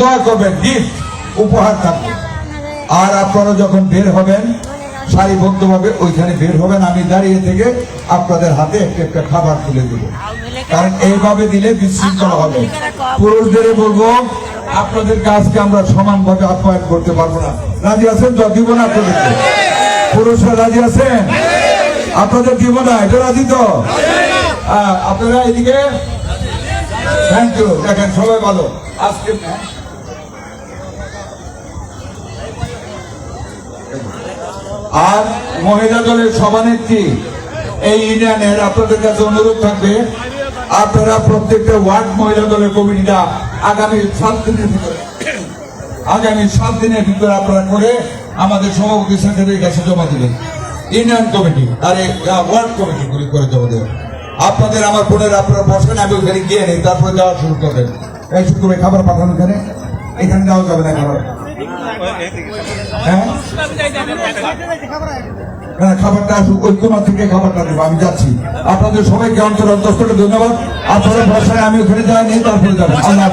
দোয়া করবেন গিফট উপহার থাকবে। আর আপনারা যখন বের হবেন, সারিবদ্ধভাবে ওইখানে বের হবেন, আমি দাঁড়িয়ে থেকে আপনাদের হাতে একটা একটা খাবার তুলে দেবো। কারণ এইভাবে দিলে বিশৃঙ্খলা হবে। পুরুষদের বলব, আপনাদের কাজকে আমরা সমানভাবে আপ্যায়ন করতে পারব না। রাজি আছেন তো? দিব না পুরুষরা রাজি আছেন? আপনাদের দিব না? এটা রাজি তো? আপনারা এদিকে থ্যাংক ইউ দেখেন, সবাই ভালো। আজকে আর মহিলা দলের সভানেত্রী এই ইউনিয়নের আপনাদের কাছে অনুরোধ থাকবে, আপনারা প্রত্যেকটা ওয়ার্ড মহিলা দলের কমিটিটা আগামী সাত দিনের ভিতরে, আগামী সাত দিনের ভিতরে আপনারা করে আমাদের সভাপতি সেক্রেটারির কাছে জমা দিবেন। ইউনিয়ন কমিটি আর ওয়ার্ড কমিটি করে জমা দেবেন। আপনাদের আমার বোনের আপনারা বসেন, আমি ওখানে গিয়ে নেই, তারপরে যাওয়া শুরু করবেন। এই শুরু করে খাবার পাঠানো এখানে এখানে যাওয়া যাবে না খাবার। হ্যাঁ? হ্যাঁ, খাবারটা আসুক কোমা থেকে খাবারটা দেবো আমি যাচ্ছি। আপনাদের সবাইকে অন্তর অন্তস্থ ধন্যবাদ। আপনারা বসায় আমি ওখানে যাইনি তারপরে যাব আল্লাহ।